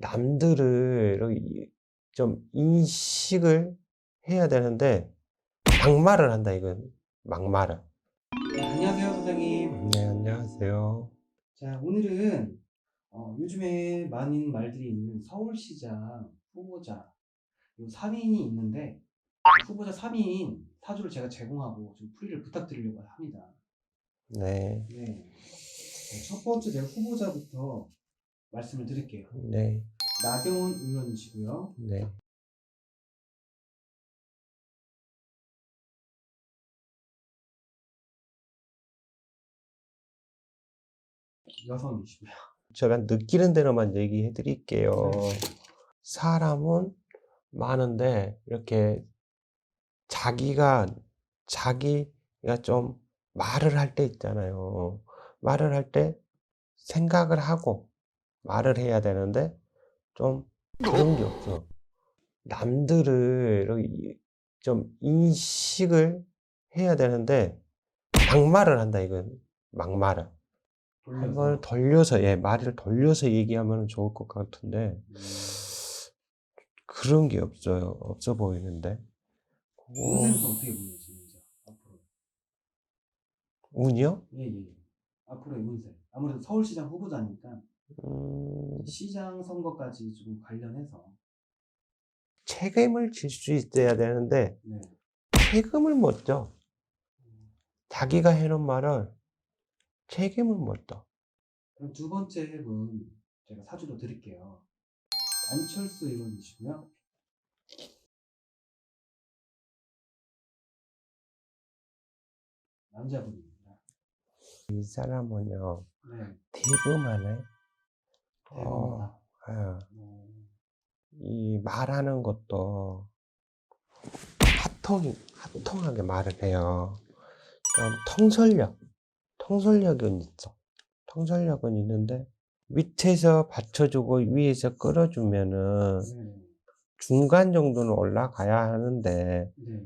남들을 좀 인식을 해야 되는데 막말을 한다 이건 막말을. 네, 안녕하세요, 선생님. 네 안녕하세요. 자, 오늘은 어, 요즘에 많은 말들이 있는 서울시장 후보자 요 3인이 있는데 그 후보자 3인 사주를 제가 제공하고 좀 풀이를 부탁드리려고 합니다. 네, 네. 네, 첫 번째 제가 후보자부터 말씀을 드릴게요. 네, 나경원 의원이시고요. 네. 여성이시고요. 제가 느끼는 대로만 얘기해 드릴게요. 네. 사람은 많은데 이렇게 자기가 자기가 좀 말을 할 때 있잖아요. 말을 할 때 생각을 하고 말을 해야 되는데 좀 그런 게 없어. 남들을 이렇게 좀 인식을 해야 되는데 막말을 한다 이건 막말을. 한번 돌려서 예 말을 돌려서 얘기하면 좋을 것 같은데 음, 그런 게 없어요. 없어 보이는데. 운세부터 어떻게 보내시는지 앞으로. 운이요? 예, 예. 앞으로의 운세. 아무래도 서울시장 후보자니까 음, 시장 선거까지 좀 관련해서 책임을 질 수 있어야 되는데 네. 책임을 못 져. 자기가 해놓은 말을 책임을 못 져. 그럼 두 번째 분 제가 사주로 드릴게요. 안철수 의원이시고요. 남자분입니다. 이 사람은요 네. 대금하네. 대박이다. 예. 어, 이 말하는 것도 핫통 핫통하게 말을 해요. 좀 통솔력, 통솔력은 있어. 통솔력은 있는데 밑에서 받쳐주고 위에서 끌어주면은 네. 중간 정도는 올라가야 하는데 네.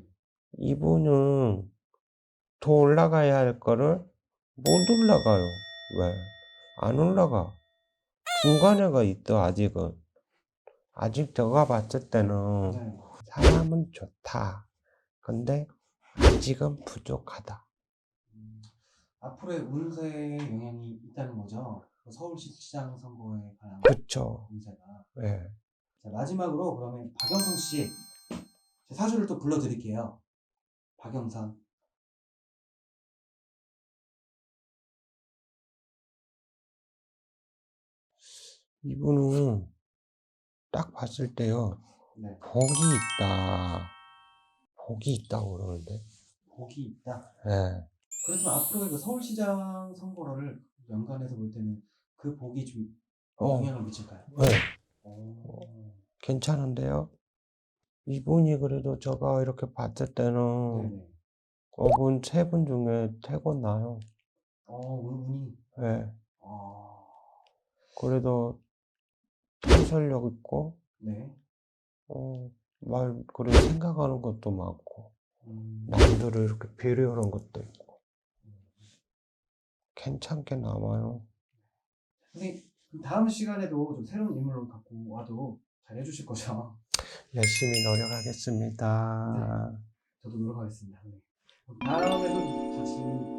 이분은 더 올라가야 할 거를 못 올라가요. 왜? 안 올라가. 중간에가 있어, 아직은. 아직 제가 봤을 때는 네. 사람은 좋다. 근데 아직은 부족하다. 음, 앞으로의 운세에 영향이 있다는 거죠. 그 서울시장 선거에 관한 그쵸. 운세가. 예. 자, 마지막으로 그러면 박영선 씨, 제 사주를 또 불러드릴게요. 박영선. 이분은 딱 봤을 때요. 네. 복이 있다. 복이 있다고 그러는데. 복이 있다. 예. 그렇지만 앞으로의 그 서울시장 선거를 연관해서 볼 때는 그 복이 좀 어, 영향을 미칠까요? 예. 오. 괜찮은데요? 이분이 그래도 제가 이렇게 봤을 때는. 어분 세 분 중에 태고 나요. 어, 운- 운이. 예. 어, 그래도 통솔력 있고, 네. 어, 말, 그리고 생각하는 것도 많고, 음, 남들을 이렇게 배려하는 것도 있고, 괜찮게 남아요. 선생님, 그럼 다음 시간에도 좀 새로운 인물로 갖고 와도 잘 해주실 거죠? 열심히 노력하겠습니다. 저도 노력하겠습니다. 네. 그럼 다음에도 같이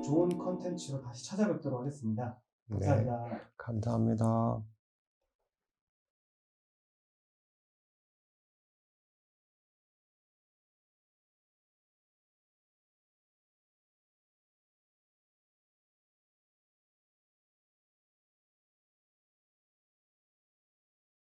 좋은 컨텐츠로 다시 찾아뵙도록 하겠습니다. 네, 감사합니다. 감사합니다.